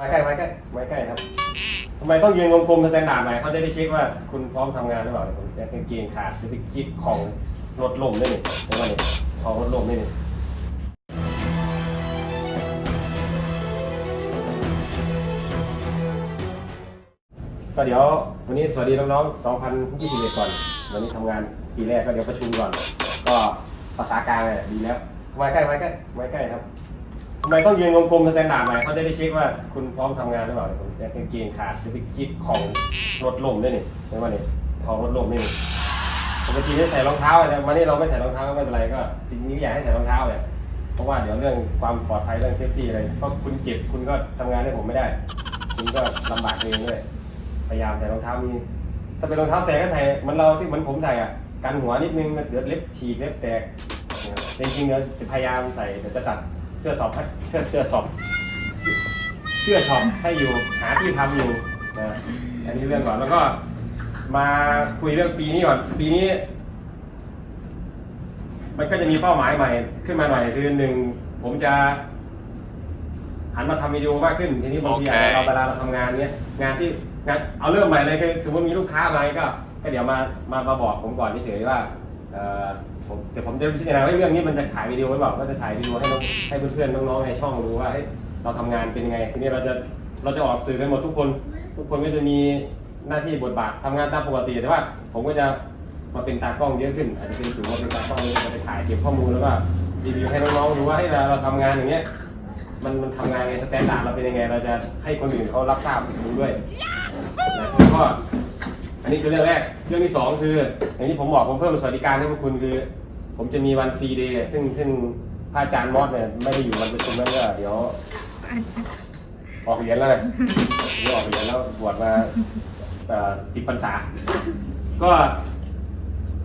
ไม้ใกล้ไม้ใกล้ไม้ใกล้ครับทำไมต้องยืนกลมๆสแตนดาร์ดหน่อยเขาจะได้เช็คว่าคุณพร้อมทำงานหรือเปล่าผมจะกางเกงขาดจะไปคิดของรถลมได้นี่ใช่ไหมนี่ของรถลมได้นี่ก็เดี๋ยววันนี้สวัสดีน้องๆ 2021 ก่อน วันนี้ทำงานปีแรกก็เดี๋ยวประชุมก่อน ก็ภาษากลางเนี่ยดีแล้วไม้ใกล้ไม้ใกล้ไม้ใกล้ครับ ทำไมต้องยืนกลมๆสแตนดาร์ดหน่อยเขาจะได้เช็คว่าคุณพร้อมทำงานหรือเปล่าผมจะกางเกงขาดจะไปคิดของรถลมด้วยนี่ไม่ว่านี่ของรถลมนี่ปกติจะใส่รองเท้าแต่วันนี้เราไม่ใส่รองเท้าก็ไม่เป็นไรก็จริงๆอยากให้ใส่รองเท้าเลยเพราะว่าเดี๋ยวเรื่องความปลอดภัยเรื่องเซฟตี้อะไรเพราะคุณเจ็บคุณก็ทำงานให้ผมไม่ได้ คุณก็ลำบากเองด้วย พยายามใส่รองเท้ามีถ้าเป็นรองเท้าแตกก็ใส่เหมันเราที่เหมือนผมใส่อะกันหัวนิดนึงเดี๋ยวเล็บฉีกเล็บแตกจริงๆเดี๋ยวจะพยายามใส่เดี๋ยวจะตัด เสื้อสอบให้เสื้อเสื้อสอบเสื้อช็อปให้อยู่หาที่ทำอยู่นะอันนี้เรื่องก่อนแล้วก็มาคุยเรื่องปีนี้ก่อนปีนี้ มันก็จะมีเป้าหมายใหม่ ขึ้นมาหน่อยคือหนึ่งผมจะหันมาทำวิดีโอมากขึ้นทีนี้บางทีโอเคเราเวลาเราทำงานเนี้ยงานที่งานเอาเริ่มใหม่เลยคือสมมติมีลูกค้ามาก็ก็เดี๋ยวมามามาบอกผมก่อนเฉยๆว่าเอ่อ ผมเดี๋ยวผมจะพิจารณาว่าเรื่องนี้มันจะถ่ายวิดีโอไว้เปล่าก็จะถ่ายวิดีโอให้น้องให้เพื่อนๆน้องๆในช่องดูว่าเฮ้ยเราทำงานเป็นยังไง ทีนี้เราจะเราจะออกสื่อกันหมดทุกคน ทุกคนก็จะมีหน้าที่บทบาททำงานตามปกติแต่ว่า ผมก็จะมาเป็นตากล้องเยอะขึ้น อาจจะเป็นสูงมาเป็นตากล้องเลยจะไปถ่ายเก็บข้อมูลแล้วก็รีวิวให้น้องๆดูว่าให้เราเราทำงานอย่างเงี้ยมันมันทำงานในสแตนดาร์ดเราเป็นยังไง เราจะให้คนอื่นเขารับทราบดูด้วยนะแล้วก็อันนี้คือเรื่องแรก เรื่องที่สองคือ อย่างที่ผมบอกผมเพิ่มสวัสดิการให้พวกคุณคือ ผมจะมีวันฟรีเดย์ซึ่งซึ่งพระอาจารย์มอสเนี่ยไม่ได้อยู่วันประชุมนั้นก็เดี๋ยว ออกเหรียญแล้วนะเดี๋ยวออกเหรียญแล้วบวชมาสิบพรรษา ก็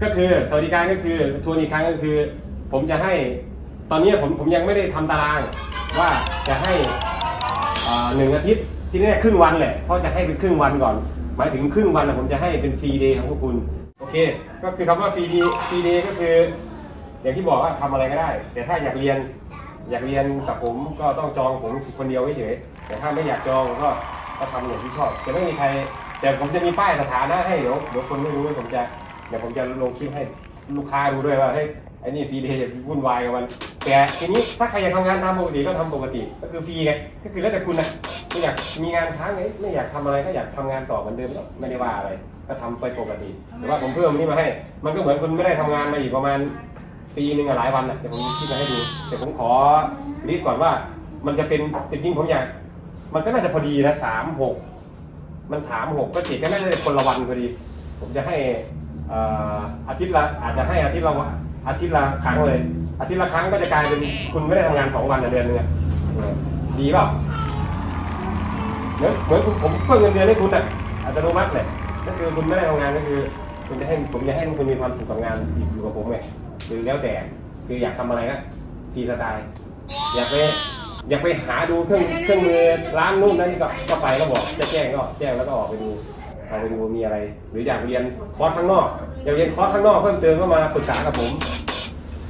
ก็คือสวัสดิการก็คือทวนอีกครั้งก็คือ ผมจะให้ตอนนี้ผมผมยังไม่ได้ทำตารางว่าจะให้อ่าหนึ่งอาทิตย์ที่นี่ครึ่งวันแหละเพราะจะให้เป็นครึ่งวันก่อน หมายถึงครึ่งวันนะผมจะให้เป็นฟรีเดย์ของพวกคุณ โอเค ก็คือคำว่าฟรีดีฟรีเดย์ก็คือ อย่างที่บอกว่าทำอะไรก็ได้ แต่ถ้าอยากเรียนอยากเรียนกับผมก็ต้องจองผมคนเดียวเฉยๆแต่ถ้าไม่อยากจองก็ก็ทำอย่างที่ชอบจะไม่มีใคร แต่ผมจะมีป้ายสถานะให้เดี๋ยวเดี๋ยวคนไม่รู้ผมจะเดี๋ยวผมจะลงคลิปให้ลูกค้าดูด้วยว่าเฮ้ยไอ้นี่ฟรีเดย์อย่าวุ่นวายกับมันแต่ทีนี้ถ้าใครอยากทำงานตามปกติก็ทำปกติ ก็คือฟรีไงก็คือแล้วแต่คุณนะไม่อยากมีงานค้างไงไม่อยากทำอะไรก็อยากทำงานต่อเหมือนเดิมก็ไม่ได้ว่าอะไรก็ทำไปปกติ แต่ว่าผมเพิ่มนี่มาให้ มันก็เหมือนคุณไม่ได้ทำงานมาอีกประมาณ ปีหนึ่งอะหลายวันอะเดี๋ยวผมคิดมาให้ดูเดี๋ยวผมขอรีดก่อนว่า มันจะเป็นจริงๆผมอยากมันก็น่าจะพอดีนะสามหกมันสามหกก็เจ็ดก็น่าจะคนละวันพอดี ผมจะให้อ่ออาทิตย์ละอาจจะให้อาทิตย์ละอาทิตย์ละครั้งเลย อาทิตย์ละครั้งก็จะกลายเป็นคุณไม่ได้ทำงานสองวันในเดือนนึงดีเปล่าเหมือนเหมือนผมเพิ่มเงินเดือนให้คุณอะอัตโนมัติเลยก็คือคุณไม่ได้ทำงานก็คือคุณจะให้ผมจะให้คุณมีความสุขกับงานอยู่กับผมไง หรือแล้วแต่คืออยากทำอะไรก็ฟรีสไตล์อยากไปอยากไปหาดูเครื่องเครื่องมือร้านนู่นนั่นนี่ก็ก็ไปก็บอกจะแจ้งก็แจ้งแล้วก็ออกไปดูออกไปดูมีอะไร หรืออยากเรียนคอร์สข้างนอกอยากเรียนคอร์สข้างนอกเพิ่มเติมก็มาปรึกษากับผม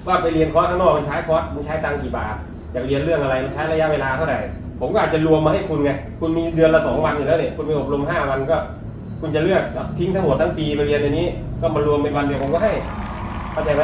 ว่าไปเรียนคอร์สข้างนอกมันใช้คอร์สมันใช้ตังค์กี่บาทอยากเรียนเรื่องอะไรมันใช้ระยะเวลาเท่าไหร่ผมก็อาจจะรวมมาให้คุณไงคุณมีเดือนละสองวันอยู่แล้วเนี่ยคุณมีอบรมห้าวันก็ คุณจะเลือกทิ้งทั้งหมดทั้งปีไปเรียนในนี้ ก็มารวมเป็นวันเดียวผมก็ให้เข้าใจไหม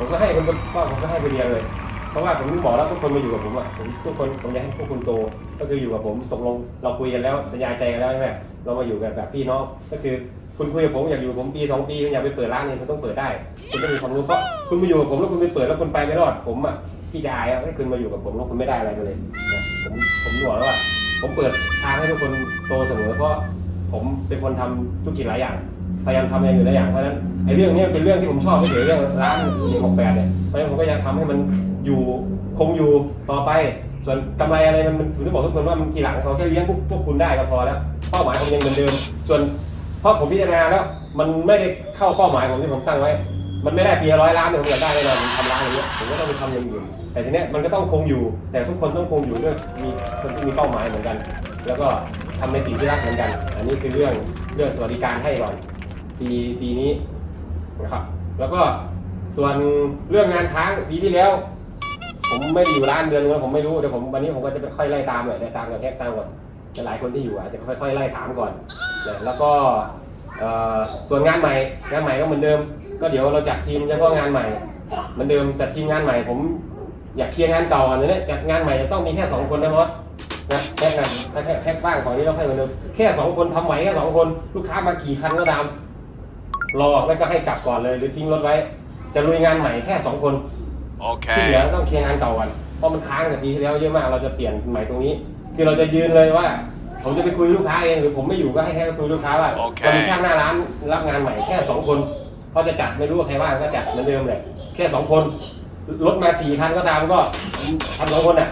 ผมก็ให้คุณก็ผมก็ให้ไปเรียนเลย เพราะว่าผมบอกแล้วทุกคนมาอยู่กับผมอะผมทุกคนผมอยากให้พวกคุณโต ก็คืออยู่กับผมตกลงเราคุยกันแล้วสัญญาใจกันแล้วใช่ไหมเรามาอยู่กันแบบพี่น้องก็คือคุณคุยกับผมอยากอยู่ผมปีสองปีคุณอยากไปเปิดร้านนี่คุณต้องเปิดได้ คุณต้องมีความรู้เพราะคุณมาอยู่กับผมแล้วคุณไปเปิดแล้วคุณไปไม่รอดผมอะพี่จะอายอะให้คุณมาอยู่กับผมแล้วคุณไม่ได้อะไรเลยนะผมผมบอกแล้วว่า ผมเปิดทางให้ทุกคนโตเสมอเพราะผมเป็นคนทำธุรกิจหลายอย่าง พยายามทำอย่างอื่นหลายอย่างเพราะฉะนั้นไอ้เรื่องนี้เป็นเรื่องที่ผมชอบไม่เฉยเรื่องร้านหนึ่งหกแปดเนี่ยเพราะฉะนั้นผมก็อยากทำให้มันอยู่คงอยู่ต่อไป ส่วนกำไรอะไรมันมันผมจะบอกทุกคนว่ามันทีหลังเขาแค่เลี้ยงพวกพวกคุณได้ก็พอแล้วเป้าหมายผมยังเหมือนเดิม ส่วนเพราะผมพิจารณาแล้วมันไม่ได้เข้าเป้าหมายผมที่ผมตั้งไว้ มันไม่ได้ปีละร้อยล้านเนี่ยผมอยากได้แน่นอนผมทำร้านอย่างเงี้ยผมก็ต้องไปทำอย่างอื่นแต่ทีเนี้ยมันก็ต้องคงอยู่ แต่ทุกคนต้องคงอยู่ด้วยมีคนที่มีเป้าหมายเหมือนกัน แล้วก็ทำในสิ่งที่รักเหมือนกัน อันนี้คือเรื่องเรื่องสวัสดิการให้ก่อน ปีปีนี้นะครับ แล้วก็ส่วนเรื่องงานค้างปีที่แล้ว ผมไม่ได้อยู่ร้านเดือนนึงแล้วผมไม่รู้เดี๋ยวผมวันนี้ผมก็จะไปค่อยไล่ตามเลยไล่ตามกับแค่ตามก่อนจะหลายคนที่อยู่อาจจะค่อยๆไล่ถามก่อนนะแล้วก็ส่วนงานใหม่งานใหม่ก็เหมือนเดิม ก็เดี๋ยวเราจัดทีมเฉพาะงานใหม่เหมือนเดิมจัดทีมงานใหม่ ผมอยากเคลียร์งานเก่าอันนี้จัดงานใหม่จะต้องมีแค่สองคนนะมอสนะแค่งานแค่แค่บ้างของนี้เราค่อยเหมือนเดิมแค่สองคนทำไหวแค่สองคน ลูกค้ามากี่คันก็ตาม รอไม่ก็ให้กลับก่อนเลยหรือทิ้งรถไว้ จะลุยงานใหม่แค่สองคนที่เหลือ Okay. ต้องเคลียร์งานเก่าก่อนเพราะมันค้างแต่ปีที่แล้วเยอะมากเราจะเปลี่ยนใหม่ตรงนี้ คือเราจะยืนเลยว่า ผมจะไปคุยลูกค้าเองหรือผมไม่อยู่ก็ให้แค่ไปคุยลูกค้าว่าโอเคจะมีช่างหน้าร้านรับงานใหม่แค่สองคนเขาจะจัดไม่รู้ว่าใครว่างก็จัดเหมือนเดิมเลยแค่สองคนรถมาสี่คันก็ตามก็ทำสองคนอะ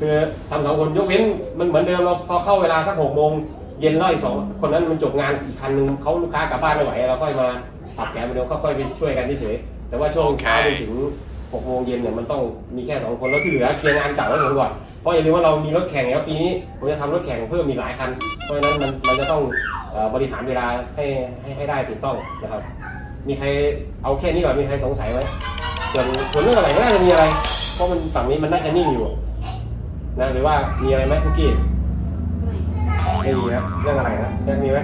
คือทำสองคนยกเว้นมันเหมือนเดิมเราพอเข้าเวลาสักหกโมง เย็นแล้วอีกสองคนนั้นมันจบงานอีกคันนึงเขาลูกค้ากลับบ้านไม่ไหวเราค่อยมาปรับแผนไปเดียวค่อยๆไปช่วยกันเฉยๆแต่ว่าช่วงเช้าจนถึงหกโมงเย็นเนี่ยมันต้องมีแค่สองคนแล้วที่เหลือเคลียร์งานเก่าไว้ผมก่อนเพราะอย่าลืมว่าเรามีรถแข่งแล้วปีนี้ผมจะทำรถแข่งเพิ่มมีหลายคัน เพราะฉะนั้นมันมันจะต้องเอ่อบริหารเวลาให้ให้ให้ได้ถูกต้องนะครับ มีใครเอาแค่นี้ก่อนมีใครสงสัยไหมส่วนส่วนเรื่องอะไรไม่น่าจะมีอะไร เพราะมันฝั่งนี้มันน่าจะนิ่งอยู่นะหรือว่ามีอะไรไหมคุกกี้ ไม่มีนะเรื่องอะไรนะเรื่องมีไหม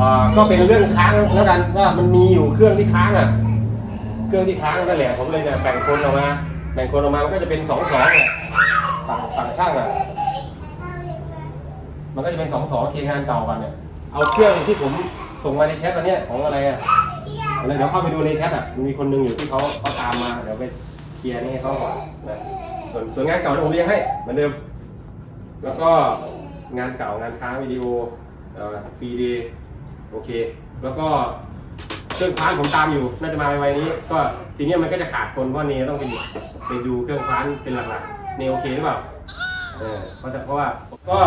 อ่าก็เป็นเรื่องค้างแล้วกันว่ามันมีอยู่เครื่องที่ค้างอะ เครื่องที่ค้างนั่นแหละผมเลยเนี่ยแบ่งคนออกมาแบ่งคนออกมามันก็จะเป็นสองสองเนี่ยฝั่งฝั่งช่างอะมันก็จะเป็นสองสองเคลียร์งานเก่ากันเนี่ยเอาเครื่องที่ผมส่งมาในแชทอันเนี้ยของอะไรอะเดี๋ยวเข้าไปดูในแชทอะมันมีคนหนึงอยู่ที่เขาเขาตามมาเดี๋ยวไปเคลียร์นี่ให้เขาก่อนนะส่วนส่วนงานเก่าเนี่ยผมเรียงให้เหมือนเดิม แล้วก็ งานเก่างานค้างวิดีโอฟรีดีโอเค แล้วก็เครื่องพานผมตามอยู่น่าจะมาไวๆนี้ ก็ทีนี้มันก็จะขาดคนเพราะเนต้องไปไปดูเครื่องพานเป็นหลักๆเนโอเคหรือเปล่าเออเพราะเพราะว่าก็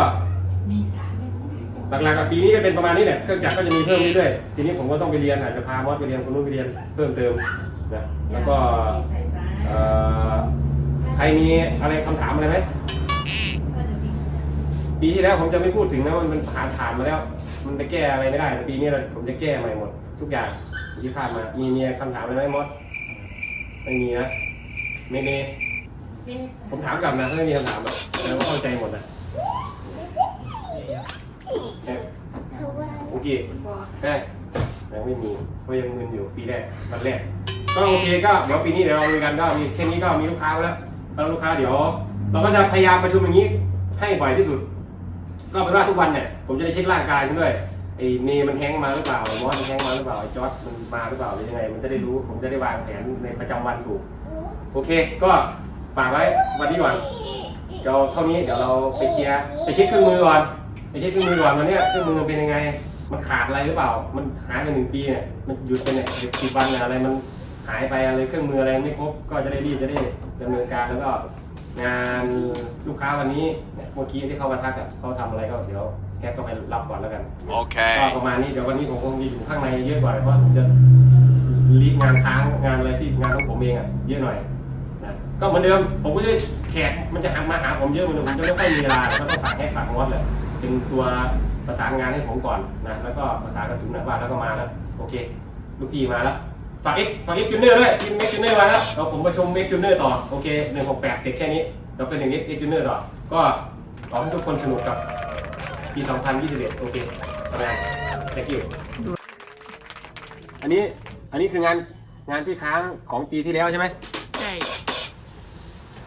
หลักๆกับปีนี้ก็เป็นประมาณนี้แหละเครื่องจักรก็จะมีเพิ่มเรื่อยๆทีนี้ผมก็ต้องไปเรียนอาจจะพามอสไปเรียนคนนู้นไปเรียนเพิ่มเติมนะแล้วก็ใครมีอะไรคำถามอะไรไหม ปีที่แล้วผมจะไม่พูดถึงนะมันมันผ่านผ่านมาแล้ว มันจะแก้อะไรไม่ได้แต่ปีนี้เราผมจะแก้ใหม่หมด ทุกอย่างที่ผ่านมามีมีคำถามอะไรไหมมอสไม่มีนะไม่มีผมถามกลับนะถ้าไม่มีคำถามอะแล้วก็เข้าใจหมดนะเนี่ยโอเคได้ยังไม่มีก็ยังมึนอยู่ปีแรกวันแรกก็โอเคก็เดี๋ยวปีนี้เดี๋ยวเราดูกันก็มีแค่นี้ก็มีลูกค้าแล้วแล้วลูกค้าเดี๋ยว เราก็จะพยายามประชุมอย่างนี้ให้บ่อยที่สุด ก็เป็นว่าทุกวันเนี่ยผมจะได้เช็คร่างกายด้วยไอ้เนมันแฮงมาหรือเปล่าไอมอสมันแฮงมาหรือเปล่าไอ้จอร์ดมันมาหรือเปล่าหรือยังไง มันจะได้รู้ผมจะได้วางแผนในประจำวันถูก โอเค ก็ฝากไว้วันนี้ก่อนเดี๋ยวเท่านี้เดี๋ยวเราไปเคลียร์ไปเช็คเครื่องมือก่อนไปเช็คเครื่องมือก่อนวันเนี้ยเครื่องมือมันเป็นยังไง มันขาดอะไรหรือเปล่า มันหายไปหนึ่งปีเนี่ยมันหยุดไปเนี่ยสิบวันเนี่ยอะไรมันหายไปอะไรเครื่องมืออะไรไม่ครบก็จะได้รีบจะได้ดำเนินการแล้วก็ งานลูกค้าวันนี้เนี่ยเมื่อกี้ที่เขามาทักอะเขาทำอะไรก็เดี๋ยวแกก็ไปรับก่อนแล้วกัน ก็ Okay. ประมาณนี้เดี๋ยววันนี้ผมคงมีอยู่ข้างในเยอะกว่าเพราะผมจะรีดงานค้างงานอะไรที่งานของผมเองอะเยอะหน่อยนะก็เหมือนเดิมผมก็จะแขกมันจะหันมาหาผมเยอะเหมือนเดิมผมจะไม่ค่อยมีเวลาก็ต้องฝากให้ฝากมอสเลยเป็นตัวประสานงานให้ผมก่อนนะแล้วก็ประสานกับจุนหน่อยว่าแล้วก็มาแล้วโอเค ลูกพี่มาแล้ว ฝากเอ็กฝากเอ็กจูเนอร์ด้วยทีมเอ็กจูเนอร์มาแล้วเราผมประชุมเอ็กจูเนอร์ต่อ โอเคหนึ่งหกแปดเสร็จแค่นี้ เราเป็นหนึ่งเอ็กจูเนอร์ต่อ ก็ขอให้ทุกคนสนุกกับปี2021โอเคทำงาน thank you อันนี้ อันนี้คืองานงานที่ค้างของปีที่แล้วใช่ไหม ใช่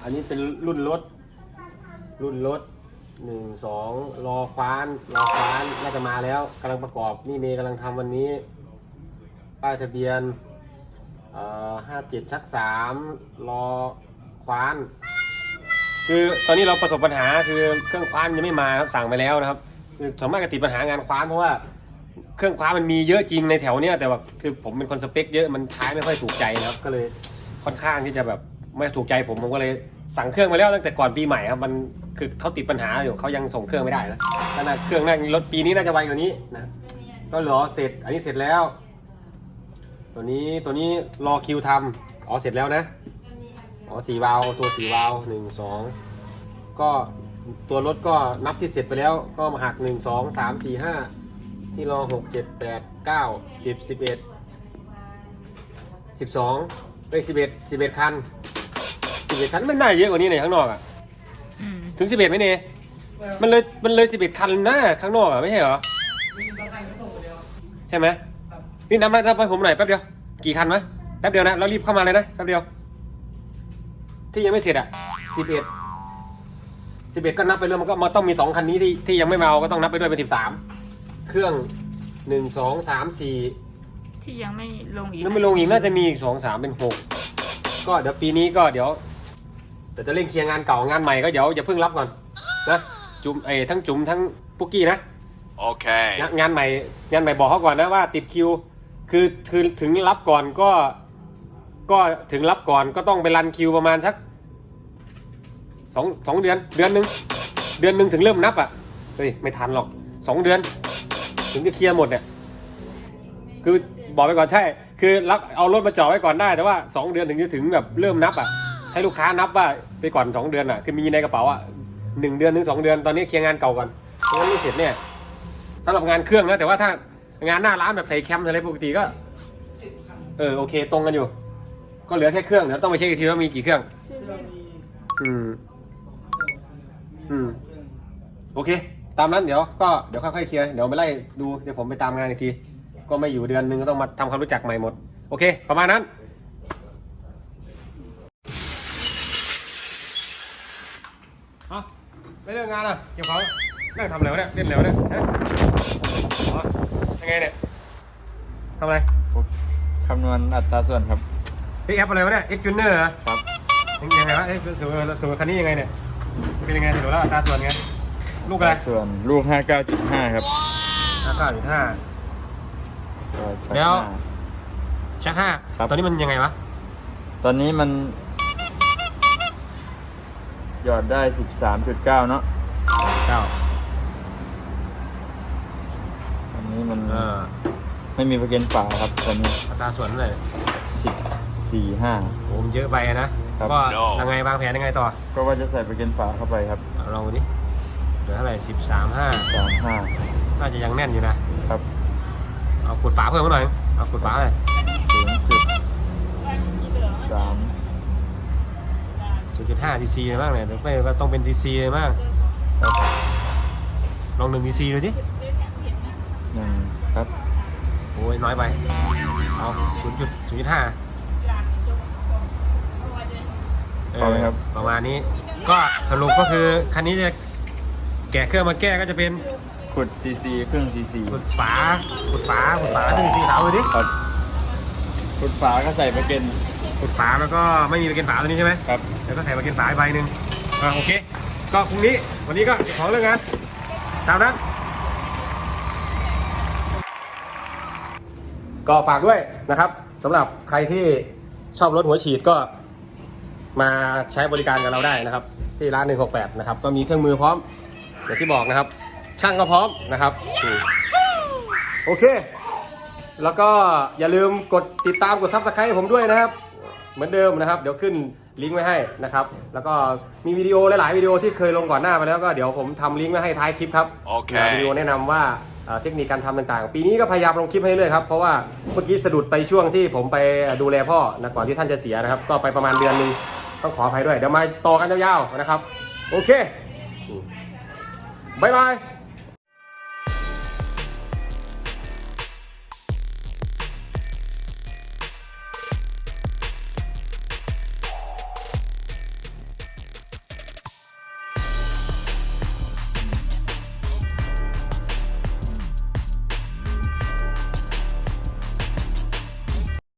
อันนี้เป็นรุ่นรถ รุ่นรถหนึ่งสองรอคว้าน รอคว้าน น่าจะมาแล้วกำลังประกอบ นี่เมย์กำลังทำวันนี้ ป้ายทะเบียน เอ่อห้าเจ็ดชักสามรอคว้าน คือตอนนี้เราประสบปัญหาคือเครื่องคว้านยังไม่มาครับสั่งไปแล้วนะครับคือส่วนมากจะติดปัญหางานคว้านเพราะว่าเครื่องคว้านมันมีเยอะจริงในแถวเนี้ยแต่ว่าคือผมเป็นคนสเปคเยอะมันใช้ไม่ค่อยถูกใจนะครับ ก็เลยค่อนข้างที่จะแบบไม่ถูกใจผมผมก็เลยสั่งเครื่องมาแล้วตั้งแต่ก่อนปีใหม่ครับมันคือเขาติดปัญหาอยู่เขายังส่งเครื่องไม่ได้นะขนาดเครื่องน่ารถปีนี้น่าจะไวกว่านี้นะก็เหลือเสร็จอันนี้เสร็จแล้ว ตัวนี้ตัวนี้รอคิวทำอ๋อเสร็จแล้วนะอ๋อสีวาล์วตัวสีวาล์วหนึ่งสองก็ตัวรถก็นับที่เสร็จไปแล้วก็มาหักหนึ่งสองสามสี่ห้าที่รอหกเจ็ดแปดเก้าสิบสิบเอ็ดสิบสองไปสิบเอ็ดสิบเอ็ดคันสิบเอ็ดคันไม่น่าเยอะกว่านี้ในข้างนอกอะอืมถึงสิบเอ็ดไหมเนี่ยปมันเลยมันเลยสิบเอ็ดคันนะข้างนอกอะไม่ใช่เหรอมีบางคันก็ส่งไปแล้วใช่ไหมครับ นี่นับมานับไปผมหน่อยแป๊บเดียวกี่คันวะแป๊บเดียวนะเรารีบเข้ามาเลยนะแป๊บเดียว ที่ยังไม่เสร็จอะสิบเอ็ดสิบเอ็ดก็นับไปเรื่อยมันก็มาต้องมีสองคันนี้ที่ที่ยังไม่มาเอาก็ต้องนับไปด้วยเป็นสิบสามเครื่องหนึ่งสองสามสี่ที่ยังไม่ลงอีกแล้วไม่ลงอีกน่าจะมีอีกสองสามเป็นหกก็เดี๋ยวปีนี้ก็เดี๋ยวเดี๋ยวจะเร่งเคลียร์งานเก่างานใหม่ก็เดี๋ยวอย่าเพิ่งรับก่อนนะจุ๋มเอ้ยทั้งจุ๋มทั้งปุกกี้นะ Okay. งานงานใหม่งานใหม่บอกเขาก่อนนะว่าติดคิว คือคือถึงรับก่อนก็ก็ถึงรับก่อนก็ต้องไปรันคิวประมาณสักสองสองเดือนเดือนหนึ่งเดือนหนึ่งถึงเริ่มนับอะเฮ้ยไม่ทันหรอกสองเดือน ถึงจะเคลียร์หมดเนี่ยคือบอกไปก่อนใช่ คือรับเอารถมาจอดไว้ก่อนได้แต่ว่าสองเดือนถึงจะถึงแบบเริ่มนับอะให้ลูกค้านับว่าไปก่อนสองเดือนอะคือมีในกระเป๋าอะหนึ่งเดือนถึงสองเดือนตอนนี้เคลียร์งานเก่าก่อนไม่งั้นไม่เสร็จเนี่ยสำหรับงานเครื่องนะแต่ว่าถ้า งานหน้าร้านแบบใส่แคมอะไรปกติก็สิบคันเออโอเค ตรงกันอยู่ ก็เหลือแค่เครื่องเดี๋ยวต้องไปเช็คอีกทีว่ามีกี่เครื่องเครื่องมีอืม อืมเครื่องโอเค ตามนั้นเดี๋ยวก็เดี๋ยวค่อยๆเคลียร์เดี๋ยวไปไล่ดูเดี๋ยวผมไปตามงานอีกที ก็ไม่อยู่เดือนนึงก็ต้องมาทำความรู้จักใหม่หมด โอเค ประมาณนั้นเอาไม่เลิกงานอะเก็บของนั่งทำอะไรวะเนี่ยเล่นอะไรวะเนี่ยฮะอ๋อ ยังไงเนี่ยทำอะไรคำนวณอัตราส่วนครับพี่แอปอะไรวะเนี่ย X Junior เหรอครับยังยังไงวะเอ๊ะสูงสูงคันนี้ยังไงเนี่ย เป็นยังไงสูงแล้วอัตราส่วนไง ลูกอะไรส่วนลูก 59.5 ครับห้าเก้าจุดห้า ก็ชักแล้ว หน้า ชักห้าครับ ตอนนี้มันยังไงวะ ตอนนี้มัน หยอดได้ 13.9 เนาะเก้า อั นนี้มันเออไม่มีประกันฝาครับตอนนี้อัตราส่วนเท่าไหร่10.45โอ้มนเยอะไปนะ ครับ ก็ No ยังไงวางแผนยังไงต่อก็ว่าจะใส่ประกันฝาเข้าไปครับเอาลองดูดิเหลือเท่าไหร่สิบสามห้า35น่าจะยังแน่นอยู่นะ ครับเอาขุดฝาเพิ่มมาหน่อย เอาขุดฝาเลย0.3ศูนย์จุดห้าทีซีเลยบ้างเนี่ยไม่ว่าต้องเป็นทีซีเลยบ้างครับลองหนึ่งทีซีดูดิ หนึ่งครับ โอ้ยน้อยไป เอาศูนย์จุดศูนย์จุดห้าพอไหมครับ ประมาณนี้ ก็สรุปก็คือคันนี้จะแกะเครื่องมาแก้ก็จะเป็นขุด cc ครึ่ง cc ขุดฝาขุดฝาขุดฝาถึงสีขาวเลยดิครับขุดฝาก็ใส่ประกันขุดฝาแล้วก็ไม่มีประกันฝาตัวนี้ใช่ไหมครับ แล้วก็ใส่ประกันฝาอีกใบหนึ่งอ่าโอเค ก็พรุ่งนี้วันนี้ก็เก็บของเรื่องงานตามนั้น ก็ฝากด้วยนะครับสำหรับใครที่ชอบรถหัวฉีดก็มาใช้บริการกับเราได้นะครับ ที่ร้าน 168 นะครับ ก็มีเครื่องมือพร้อมอย่างที่บอกนะครับ ช่างก็พร้อมนะครับอืมโอเค แล้วก็อย่าลืมกดติดตามกดซับสไครต์ผมด้วยนะครับ เหมือนเดิมนะครับ เดี๋ยวขึ้นลิงก์ไว้ให้นะครับ แล้วก็มีวิดีโอหลาย ๆ วิดีโอที่เคยลงก่อนหน้าไปแล้วก็เดี๋ยวผมทำลิงก์ไว้ให้ท้ายคลิปครับโอเควิดีโอแนะนำว่า เทคนิคการทำต่างๆ ปีนี้ก็พยายามลงคลิปให้เรื่อยครับ เพราะว่าเมื่อกี้สะดุดไปช่วงที่ผมไปดูแลพ่อนะก่อนที่ท่านจะเสียนะครับ ก็ไปประมาณเดือนหนึงต้องขออภัยด้วย เดี๋ยวมาต่อกันยาวๆนะครับ โอเคบ๊ายบาย